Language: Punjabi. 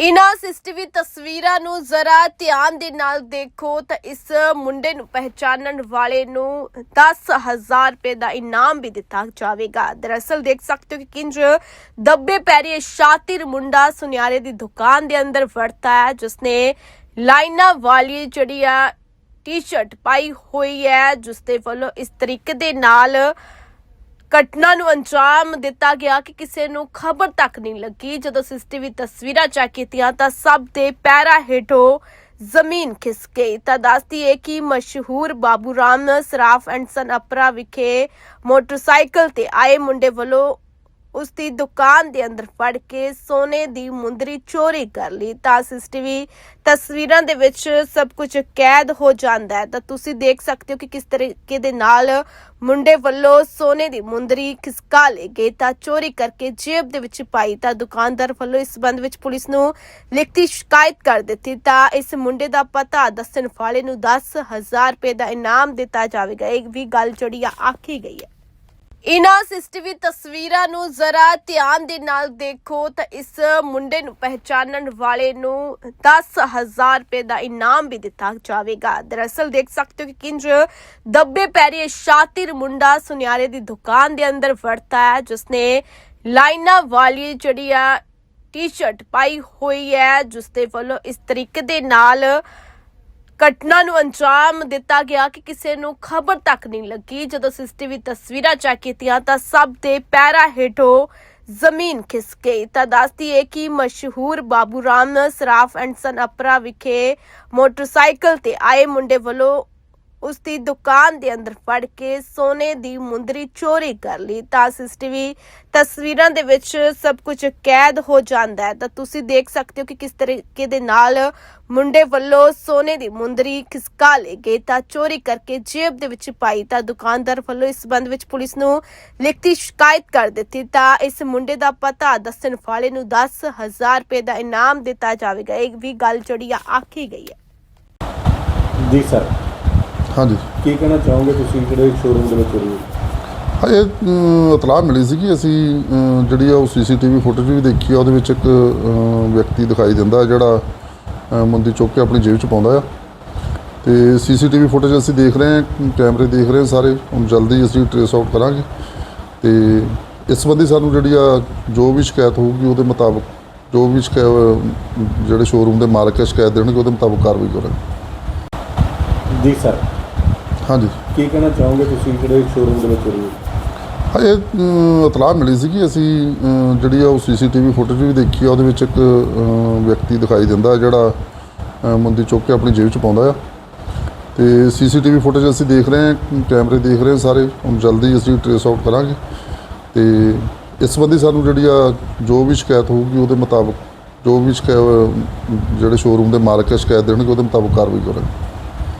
ਇਨ੍ਹਾਂ ਸੀਸੀਟੀਵੀ ਤਸਵੀਰਾਂ ਨੂੰ ਜ਼ਰਾ ਧਿਆਨ ਦੇ ਨਾਲ ਦੇਖੋ ਤਾਂ ਇਸ ਮੁੰਡੇ ਨੂੰ ਪਹਿਚਾਨਣ ਵਾਲੇ ਨੂੰ 10000 ਰੁਪਏ ਦਾ ਇਨਾਮ ਵੀ ਦਿੱਤਾ ਜਾਵੇਗਾ। ਦਰਅਸਲ ਦੇਖ ਸਕਦੇ ਹੋ ਕਿ ਕਿੰਜ ਦੱਬੇ ਪੈਰੀ ਸ਼ਾਤਿਰ ਮੁੰਡਾ ਸੁਨਿਆਰੇ ਦੀ ਦੁਕਾਨ ਦੇ ਅੰਦਰ ਵੜਤਾ ਹੈ, ਜਿਸਨੇ ਲਾਈਨਾਂ ਵਾਲੀ ਜਿਹੜੀ ਆ ਟੀ-ਸ਼ਰਟ ਪਾਈ ਹੋਈ ਹੈ ਜਿਸ ਦੇ ਵੱਲੋਂ ਇਸ ਤਰੀਕੇ ਦੇ ਨਾਲ ਘਟਨਾ ਨੂੰ ਅੰਜਾਮ ਦਿੱਤਾ ਗਿਆ ਕਿ ਕਿਸੇ ਨੂੰ ਖਬਰ ਤੱਕ ਨਹੀਂ ਲੱਗੀ। ਜਦੋਂ ਸੀਸੀਟੀਵੀ ਤਸਵੀਰਾਂ ਚੈੱਕ ਕੀਤੀਆਂ ਤਾਂ ਸਭ ਦੇ ਪੈਰਾਂ ਹੇਠੋਂ ਜ਼ਮੀਨ ਖਿਸ ਗਈ। ਤਾਂ ਦੱਸਦੀ ਹੈ ਕਿ ਮਸ਼ਹੂਰ ਬਾਬੂ ਰਾਮ ਸਰਾਫ ਐਂਡ ਸਨ ਅਪਰਾ ਵਿਖੇ ਮੋਟਰਸਾਈਕਲ ਤੇ ਆਏ ਮੁੰਡੇ ਵੱਲੋਂ ਉਸ ਦੀ ਦੁਕਾਨ ਦੇ ਅੰਦਰ ਫੜ ਕੇ ਸੋਨੇ ਦੀ ਮੁੰਦਰੀ ਚੋਰੀ ਕਰ ਲਈ। ਤਾਂ ਸੀਸੀਟੀਵੀ ਤਸਵੀਰਾਂ ਦੇ ਵਿੱਚ ਸਭ ਕੁਝ ਕੈਦ ਹੋ ਜਾਂਦਾ ਹੈ। ਤਾਂ ਤੁਸੀਂ ਦੇਖ ਸਕਦੇ ਹੋ ਕਿ ਕਿਸ ਤਰੀਕੇ ਦੇ ਨਾਲ ਮੁੰਡੇ ਵੱਲੋਂ ਸੋਨੇ ਦੀ ਮੁੰਦਰੀ ਖਿਸਕਾ ਲੈ ਗਏ। ਤਾਂ ਚੋਰੀ ਕਰਕੇ ਜੇਬ ਦੇ ਵਿੱਚ ਪਾਈ। ਤਾਂ ਦੁਕਾਨਦਾਰ ਵੱਲੋਂ ਇਸ ਸੰਬੰਧ ਵਿੱਚ ਪੁਲਿਸ ਨੂੰ ਲਿਖਤੀ ਸ਼ਿਕਾਇਤ ਕਰ ਦਿੱਤੀ। ਤਾਂ ਇਸ ਮੁੰਡੇ ਦਾ ਪਤਾ ਦੱਸਣ ਵਾਲੇ ਨੂੰ 10000 ਰੁਪਏ ਦਾ ਇਨਾਮ ਦਿੱਤਾ ਜਾਵੇਗਾ। ਇਹ ਵੀ ਗੱਲ ਜਿਹੜੀ ਆਖੀ ਗਈ ਹੈ। ਇਨ੍ਹਾਂ ਸੀਸੀਟੀਵੀ ਤਸਵੀਰਾਂ ਨੂੰ ਜ਼ਰਾ ਧਿਆਨ ਦੇ ਨਾਲ ਦੇਖੋ ਤਾਂ ਇਸ ਮੁੰਡੇ ਨੂੰ ਪਹਿਚਾਨਣ ਵਾਲੇ ਨੂੰ 10000 ਰੁਪਏ ਦਾ ਇਨਾਮ ਵੀ ਦਿੱਤਾ ਜਾਵੇਗਾ। ਦਰਅਸਲ ਦੇਖ ਸਕਦੇ ਹੋ ਕਿ ਕਿੰਜ ਦੱਬੇ ਪੈਰੀ ਸ਼ਾਤਿਰ ਮੁੰਡਾ ਸੁਨਿਆਰੇ ਦੀ ਦੁਕਾਨ ਦੇ ਅੰਦਰ ਵੜਤਾ ਹੈ, ਜਿਸਨੇ ਲਾਈਨਾਂ ਵਾਲੀ ਜਿਹੜੀ ਆ ਟੀ-ਸ਼ਰਟ ਪਾਈ ਹੋਈ ਹੈ ਜਿਸ ਦੇ ਵੱਲੋਂ ਇਸ ਤਰੀਕੇ ਦੇ ਨਾਲ ਘਟਨਾ ਨੂੰ ਅੰਜਾਮ ਦਿੱਤਾ ਗਿਆ ਕਿ ਕਿਸੇ ਨੂੰ ਖਬਰ ਤੱਕ ਨਹੀਂ ਲੱਗੀ। ਜਦੋਂ ਸੀਸੀਟੀਵੀ ਤਸਵੀਰਾਂ ਚੈੱਕ ਕੀਤੀਆਂ ਤਾਂ ਸਭ ਦੇ ਪੈਰਾਂ ਹੇਠੋਂ ਜ਼ਮੀਨ ਖਿਸ ਗਈ। ਤਾਂ ਦੱਸਦੀ ਹੈ ਕਿ ਮਸ਼ਹੂਰ ਬਾਬੂ ਰਾਮ ਸਰਾਫ ਐਂਡ ਸਨ ਅਪਰਾ ਵਿਖੇ ਮੋਟਰਸਾਈਕਲ ਤੇ ਆਏ ਮੁੰਡੇ ਵੱਲੋਂ ਉਸ ਦੀ ਦੁਕਾਨ ਦੇ ਅੰਦਰ ਫੜ ਕੇ ਸੋਨੇ ਦੀ ਮੁੰਦਰੀ ਚੋਰੀ ਕਰ ਲਈ। ਤਾਂ ਸੀਸੀਟੀਵੀ ਤਸਵੀਰਾਂ ਦੇ ਵਿੱਚ ਸਭ ਕੁਝ ਕੈਦ ਹੋ ਜਾਂਦਾ ਹੈ। ਤਾਂ ਤੁਸੀਂ ਦੇਖ ਸਕਦੇ ਹੋ ਕਿ ਕਿਸ ਤਰੀਕੇ ਦੇ ਨਾਲ ਮੁੰਡੇ ਵੱਲੋਂ ਸੋਨੇ ਦੀ ਮੁੰਦਰੀ ਖਿਸਕਾ ਲਏ ਗਏ। ਤਾਂ ਚੋਰੀ ਕਰਕੇ ਜੇਬ ਦੇ ਵਿੱਚ ਪਾਈ। ਤਾਂ ਦੁਕਾਨਦਾਰ ਵੱਲੋਂ ਇਸ ਸੰਬੰਧ ਵਿੱਚ ਪੁਲਿਸ ਨੂੰ ਲਿਖਤੀ ਸ਼ਿਕਾਇਤ ਕਰ ਦਿੱਤੀ। ਤਾਂ ਇਸ ਮੁੰਡੇ ਦਾ ਪਤਾ ਦੱਸਣ ਵਾਲੇ ਨੂੰ 10000 ਰੁਪਏ ਦਾ ਇਨਾਮ ਦਿੱਤਾ ਜਾਵੇਗਾ। ਇਹ ਵੀ ਗੱਲ ਜਿਹੜੀ ਆਖੀ ਗਈ ਹੈ। ਜੀ, ਸਰ। ਹਾਂਜੀ। ਕੀ ਕਹਿਣਾ ਚਾਹੋਗੇ ਤੁਸੀਂ ਜਿਹੜੇ ਸ਼ੋਰੂਮ ਦੇ ਵਿੱਚ ਚੋਰੀ ਹੋਈ ਇਹ ਅਮ, ਇਤਲਾਹ ਮਿਲੀ ਸੀ ਕਿ ਅਸੀਂ ਅਮ, ਜਿਹੜੀ ਆ ਉਹ ਸੀਸੀਟੀਵੀ ਫੁਟੇਜ ਵੀ ਦੇਖੀ ਆ ਉਹਦੇ ਵਿੱਚ ਇੱਕ ਅਮ, ਵਿਅਕਤੀ ਦਿਖਾਈ ਦਿੰਦਾ ਜਿਹੜਾ ਅਮ, ਮੁੰਦੀ ਚੁੱਕ ਕੇ ਆਪਣੀ ਜੇਬ 'ਚ ਪਾਉਂਦਾ ਆ। ਤੇ ਸੀਸੀਟੀਵੀ ਫੁਟੇਜ ਅਸੀਂ ਦੇਖ ਰਹੇ ਹਾਂ ਕੈਮਰੇ ਦੇਖ ਰਹੇ ਹਾਂ ਸਾਰੇ ਹੁਣ ਜਲਦੀ ਅਸੀਂ ਟ੍ਰੇਸ ਆਊਟ ਕਰਾਂਗੇ। ਤੇ ਇਸ ਸੰਬੰਧੀ ਸਾਨੂੰ ਜਿਹੜੀ ਆ ਜੋ ਵੀ ਸ਼ਿਕਾਇਤ ਹੋਊਗੀ ਉਹਦੇ ਮੁਤਾਬਕ ਜੋ ਵੀ ਸ਼ਿਕਾਇਤ ਜਿਹੜੇ ਸ਼ੋਰੂਮ ਦੇ ਮਾਲਕ ਹੈ ਸ਼ਿਕਾਇਤ ਦੇਣਗੇ ਉਹਦੇ ਮੁਤਾਬਕ ਕਾਰਵਾਈ ਕਰਾਂਗੇ। ਜੀ ਸਰ ਹਾਂਜੀ। ਕੀ ਕਹਿਣਾ ਚਾਹੋਗੇ ਤੁਸੀਂ ਜਿਹੜੇ ਸ਼ੋਰੂਮ ਦੇ ਵਿੱਚ ਹੋਈ ਇਹ ਅਮ, ਇਤਲਾਹ ਮਿਲੀ ਸੀ ਕਿ ਅਸੀਂ ਅਮ, ਜਿਹੜੀ ਆ ਉਹ ਸੀਸੀਟੀਵੀ ਫੁਟੇਜ ਵੀ ਦੇਖੀ ਆ ਉਹਦੇ ਵਿੱਚ ਇੱਕ ਅਮ, ਵਿਅਕਤੀ ਦਿਖਾਈ ਦਿੰਦਾ ਜਿਹੜਾ ਅਮ, ਮੁੰਦੀ ਚੁੱਕ ਕੇ ਆਪਣੀ ਜੇਬ 'ਚ ਪਾਉਂਦਾ ਆ। ਤੇ ਸੀਸੀਟੀਵੀ ਫੁਟੇਜ ਅਸੀਂ ਦੇਖ ਰਹੇ ਹਾਂ ਕੈਮਰੇ ਦੇਖ ਰਹੇ ਹਾਂ ਸਾਰੇ ਹੁਣ ਜਲਦੀ ਅਸੀਂ ਟ੍ਰੇਸ ਆਊਟ ਕਰਾਂਗੇ। ਤੇ ਇਸ ਸੰਬੰਧੀ ਸਾਨੂੰ ਜਿਹੜੀ ਆ ਜੋ ਵੀ ਸ਼ਿਕਾਇਤ ਹੋਊਗੀ ਉਹਦੇ ਮੁਤਾਬਕ ਜੋ ਵੀ ਸ਼ਿਕਾਇਤ ਜਿਹੜੇ ਸ਼ੋਰੂਮ ਦੇ ਮਾਲਕ ਹੈ ਸ਼ਿਕਾਇਤ ਦੇਣਗੇ ਉਹਦੇ ਮੁਤਾਬਕ ਕਾਰਵਾਈ ਕਰਾਂਗੇ।